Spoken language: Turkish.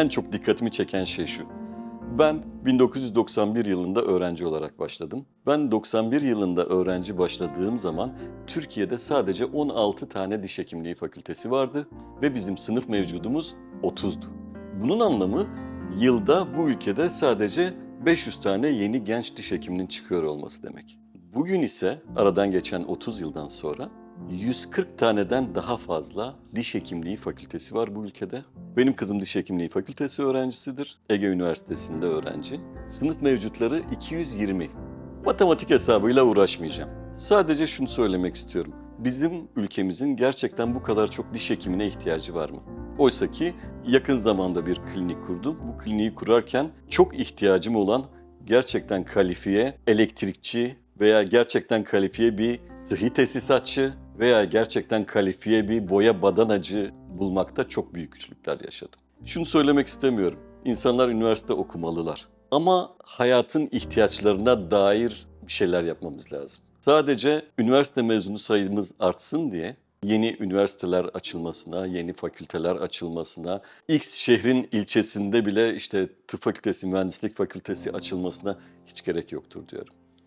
en çok dikkatimi çeken şey şu. Ben 1991 yılında öğrenci olarak başladım. Ben 91 yılında öğrenci başladığım zaman Türkiye'de sadece 16 tane diş hekimliği fakültesi vardı ve bizim sınıf mevcudumuz 30'du. Bunun anlamı yılda bu ülkede sadece 500 tane yeni genç diş hekiminin çıkıyor olması demek. Bugün ise aradan geçen 30 yıldan sonra 140 taneden daha fazla diş hekimliği fakültesi var bu ülkede. Benim kızım diş hekimliği fakültesi öğrencisidir. Ege Üniversitesi'nde öğrenci. Sınıf mevcutları 220. Matematik hesabıyla uğraşmayacağım. Sadece şunu söylemek istiyorum. Bizim ülkemizin gerçekten bu kadar çok diş hekimine ihtiyacı var mı? Oysa ki yakın zamanda bir klinik kurdum. Bu kliniği kurarken çok ihtiyacım olan gerçekten kalifiye elektrikçi veya gerçekten kalifiye bir sıhhi tesisatçı veya gerçekten kalifiye bir boya badanacı bulmakta çok büyük güçlükler yaşadım. Şunu söylemek istemiyorum. İnsanlar üniversite okumalılar. Ama hayatın ihtiyaçlarına dair bir şeyler yapmamız lazım. Sadece üniversite mezunu sayımız artsın diye yeni üniversiteler açılmasına, yeni fakülteler açılmasına, X şehrin ilçesinde bile işte tıp fakültesi, mühendislik fakültesi açılmasına hiç gerek yoktur diyorum.